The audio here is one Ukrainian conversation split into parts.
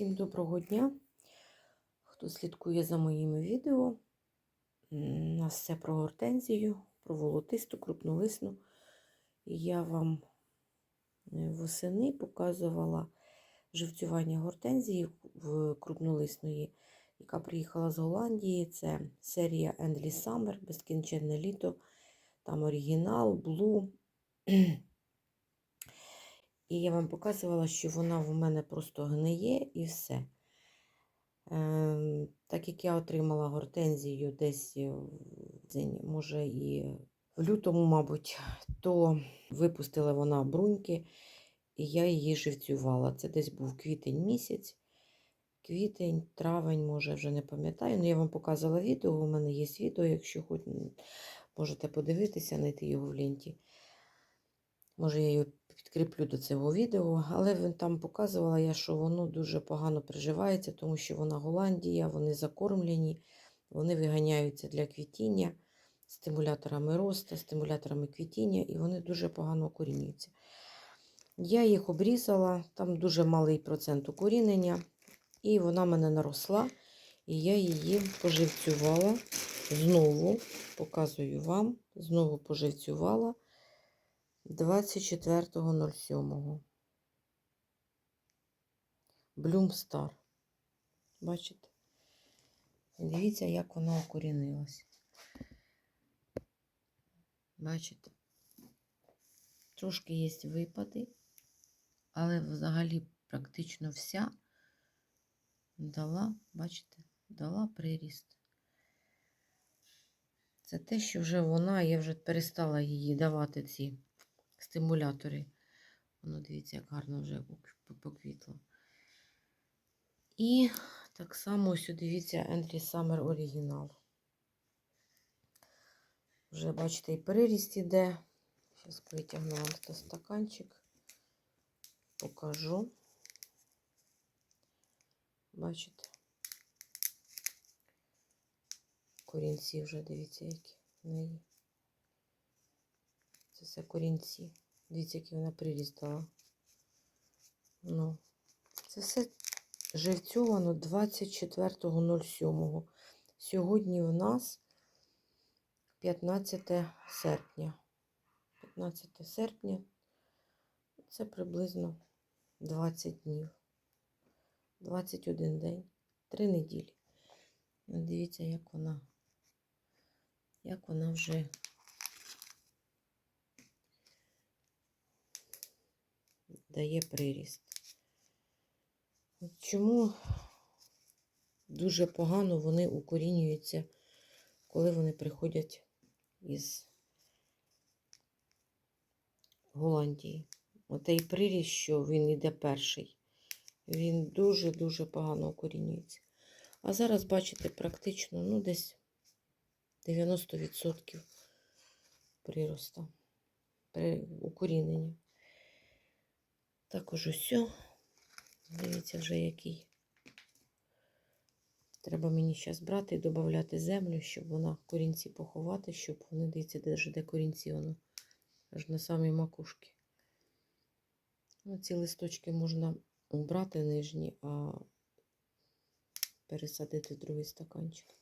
Всім доброго дня. Хто слідкує за моїми відео, у нас все про гортензію, про волотисту, крупнолисну. Я вам е, восени показувала живцювання гортензії в крупнолисної, яка приїхала з Голландії. Це серія Endless Summer, безкінченне літо, там оригінал, блу. І я вам показувала, що вона в мене просто гниє і все. Ем, так як я отримала гортензію десь, е, може, і в лютому, мабуть, то випустила вона бруньки, і я її живцювала. Це десь був квітень місяць. Квітень, травень, може, вже не пам'ятаю. Ну, я вам показувала відео. У мене є відео, якщо хоч можете подивитися, знайти його в ленті. Може, я його підкріплю до цього відео, але там показувала я, що воно дуже погано приживається, тому що вона Голландія, вони закормлені, вони виганяються для квітіння стимуляторами росту, стимуляторами квітіння, і вони дуже погано укорінюються. Я їх обрізала, там дуже малий процент укорінення, і вона мене наросла, і я її поживцювала знову, показую вам, знову поживцювала. 24.07. Блюмстар. Бачите? Дивіться, як вона укорінилась. Бачите? Трошки є випади, але взагалі практично вся дала, бачите, дала приріст. Це те, що вже вона, я вже перестала її давати ці стимулятори. Воно, дивіться, як гарно вже поквітло. І так само ось дивіться Ендрі Summer оригінал. Вже, бачите, і переріст іде. Зараз витягну вам стаканчик, покажу. Бачите? Корінці вже, дивіться, які в неї. Це все корінці. Дивіться, який вона приріст дала. Ну, це все живцьовано 24.07. Сьогодні у нас 15 серпня. 15 серпня це приблизно 20 днів. 21 день, 3 неділі. Дивіться, як вона, як вона вже дає приріст. Чому дуже погано вони укорінюються, коли вони приходять із Голландії. Отей приріст, що він йде перший, він дуже-дуже погано укорінюється. А зараз, бачите, практично ну, десь 90% прироста, при укорінення. Також усе. Дивіться вже який. Треба мені зараз брати і додати землю, щоб вона корінці поховати, щоб вони, дивіться, де ж де корінці воно. Аж на самій макушці. Ну, ці листочки можна убрати нижні, а пересадити в другий стаканчик.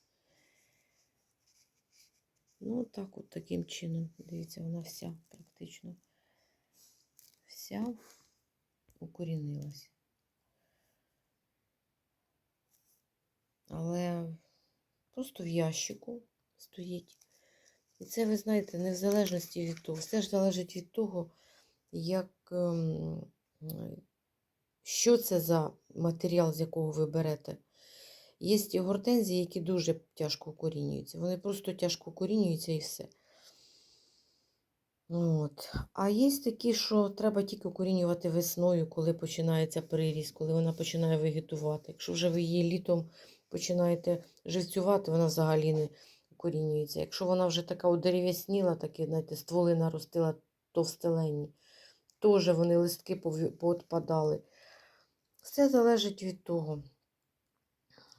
Ну, так от таким чином. Дивіться, вона вся практично вся укорінилась. Але просто в ящику стоїть. І це, ви знаєте, не в залежності від того. Все ж залежить від того, як, ем, що це за матеріал, з якого ви берете. Є гортензії, які дуже тяжко укорінюються. Вони просто тяжко укорінюються і все. От. А є такі, що треба тільки укорінювати весною, коли починається приріст, коли вона починає вегетувати. Якщо вже ви її літом починаєте живцювати, вона взагалі не укорінюється. Якщо вона вже така удерев'ясніла, такі, знаєте, стволи наростила товстелені, теж вони листки поотпадали. Все залежить від того.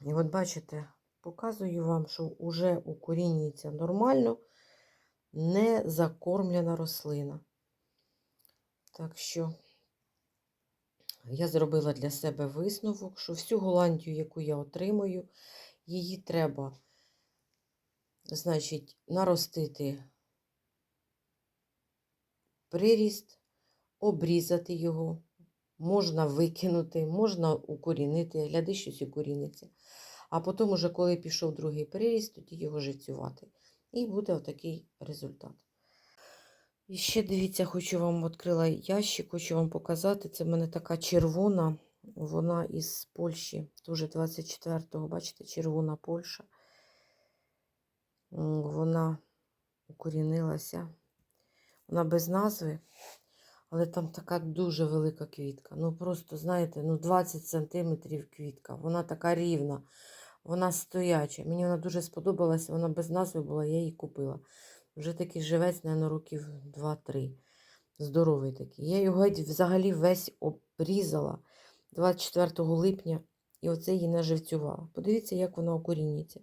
І от бачите, показую вам, що вже укорінюється нормально не закормлена рослина. Так що я зробила для себе висновок, що всю Голландію, яку я отримую, її треба, значить, наростити приріст, обрізати його, можна викинути, можна укорінити, гляди, щось укоріниться. А потім, уже коли пішов другий приріст, тоді його живцювати. І буде отакий результат. І ще дивіться, хочу вам відкрила ящик, хочу вам показати. Це в мене така червона, вона із Польщі, дуже 24-го, бачите, червона Польща. Вона укорінилася. Вона без назви, але там така дуже велика квітка. Ну просто, знаєте, ну 20 сантиметрів квітка. Вона така рівна, вона стояча. Мені вона дуже сподобалася, вона без назви була, я її купила. Вже такий живець, мабуть, років 2-3. Здоровий такий. Я його взагалі весь обрізала 24 липня і оце її наживцювала. Подивіться, як вона окорінюється.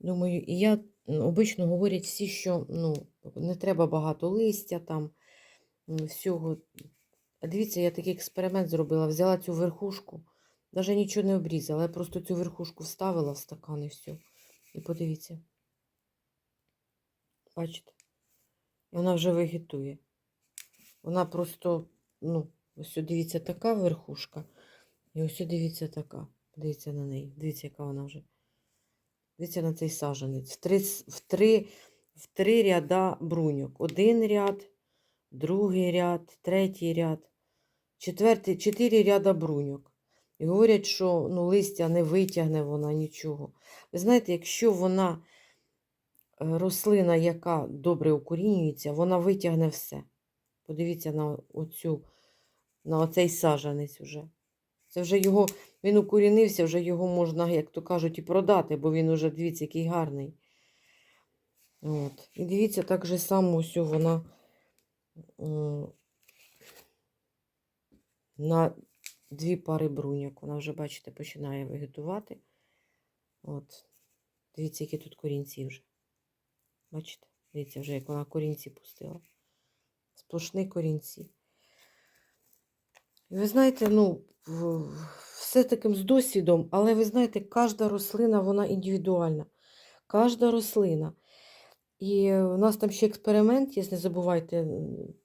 Думаю, і я обично говорять всі, що ну, не треба багато листя там, всього. А дивіться, я такий експеримент зробила. Взяла цю верхушку, навіть нічого не обрізала. Я просто цю верхушку вставила в стакан і все. І подивіться. Бачите? І вона вже вегетує. Вона просто, ну, ось дивіться, така верхушка. І ось дивіться така. Дивіться на неї. Дивіться, яка вона вже. Дивіться на цей саженець. В три, в три, в три ряда бруньок. Один ряд, другий ряд, третій ряд, четвертий, чотири ряда бруньок. І говорять, що ну, листя не витягне вона нічого. Ви знаєте, якщо вона е, рослина, яка добре укорінюється, вона витягне все. Подивіться на оцю, на оцей сажанець уже. Це вже його, він укорінився, вже його можна, як то кажуть, і продати, бо він уже, дивіться, який гарний. От. І дивіться, так же само ось вона на дві пари бруньок. Вона вже, бачите, починає вегетувати. От. Дивіться, які тут корінці вже. Бачите? Дивіться, вже як вона корінці пустила. Сплошні корінці. І ви знаєте, ну, все таким з досвідом, але ви знаєте, кожна рослина, вона індивідуальна. Кожна рослина. І у нас там ще експеримент, є, не забувайте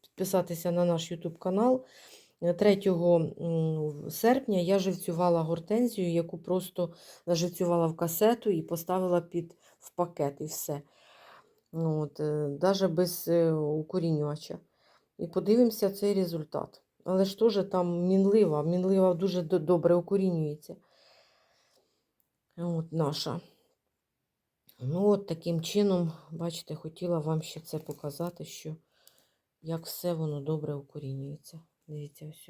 підписатися на наш YouTube канал. Е, 3 серпня я живцювала гортензію, яку просто наживцювала в касету і поставила під в пакет, і все. От, Навіть без е, укорінювача. І подивимося цей результат. Але ж теж там мінлива, мінлива дуже добре укорінюється. От наша. Ну, от таким чином, бачите, хотіла вам ще це показати, що як все воно добре укорінюється. Дивіться ось.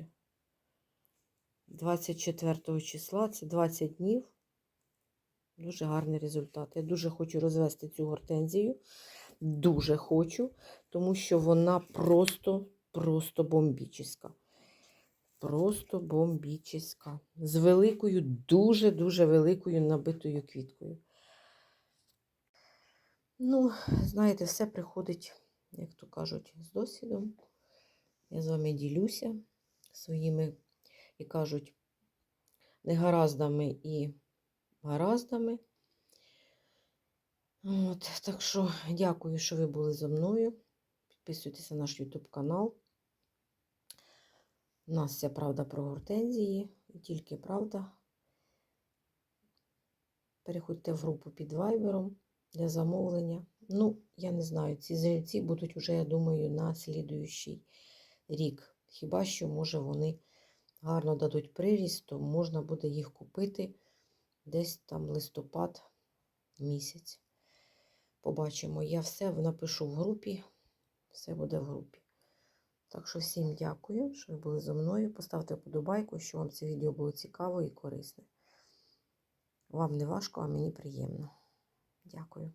24 числа, це 20 днів. Дуже гарний результат. Я дуже хочу розвести цю гортензію. Дуже хочу, тому що вона просто, просто бомбічна. Просто бомбічна. З великою, дуже-дуже великою набитою квіткою. Ну, знаєте, все приходить, як то кажуть, з досвідом. Я з вами ділюся своїми, і кажуть, негараздами і гараздами. От, так що дякую, що ви були зі мною. Підписуйтесь на наш YouTube канал. У нас вся правда про гортензії, і тільки правда. Переходьте в групу під вайбером для замовлення. Ну, я не знаю, ці зельці будуть вже, я думаю, на слідуючий рік. Хіба що, може, вони гарно дадуть приріст, то можна буде їх купити десь там листопад місяць. Побачимо. Я все напишу в групі. Все буде в групі. Так що всім дякую, що ви були зі мною. Поставте вподобайку, що вам це відео було цікаво і корисне. Вам не важко, а мені приємно. Дякую.